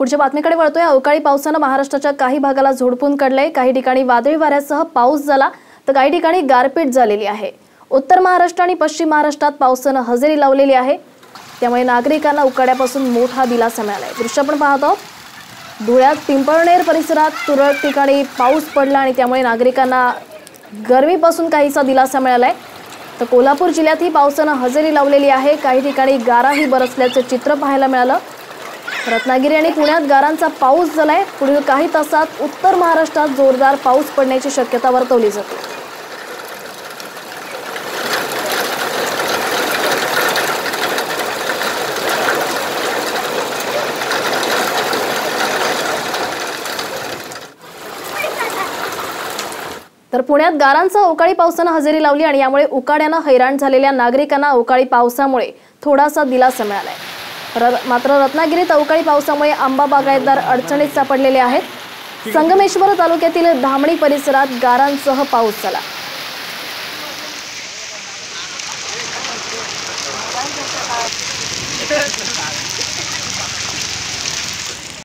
पुढच्या बातमीकडे वळतोय. अवकाळी पावसानं महाराष्ट्राच्या काही भागाला झोडपून काढलंय. काही ठिकाणी वादळी वाऱ्यासह पाऊस झाला तर काही ठिकाणी गारपीट झालेली आहे. उत्तर महाराष्ट्र आणि पश्चिम महाराष्ट्रात पावसानं हजेरी लावलेली आहे. त्यामुळे नागरिकांना उकाड्यापासून मोठा दिलासा मिळालाय. दृश्य आपण पाहत आहोत. धुळ्यात पिंपळनेर परिसरात तुरळक ठिकाणी पाऊस पडला आणि त्यामुळे नागरिकांना गरमीपासून काहीसा दिलासा मिळालाय. तर कोल्हापूर जिल्ह्यातही पावसानं हजेरी लावलेली आहे. काही ठिकाणी गाराही बरसल्याचं चित्र पाहायला मिळालं. रत्नागिरी आणि पुण्यात गारांचा पाऊस झालाय. पुढील काही तासात उत्तर महाराष्ट्रात जोरदार पाऊस पडण्याची शक्यता वर्तवली जाते. तर पुण्यात गारांचा अवकाळी पावसानं हजेरी लावली आणि यामुळे उकाड्यानं हैराण झालेल्या नागरिकांना अवकाळी पावसामुळे थोडासा दिलासा मिळालाय. र मात्र रत्नागिरीत अवकाळी पावसामुळे आंबा बागायतदार अडचणीत सापडलेले आहेत. संगमेश्वर तालुक्यातील धामणी परिसरात गारांसह पाऊस झाला.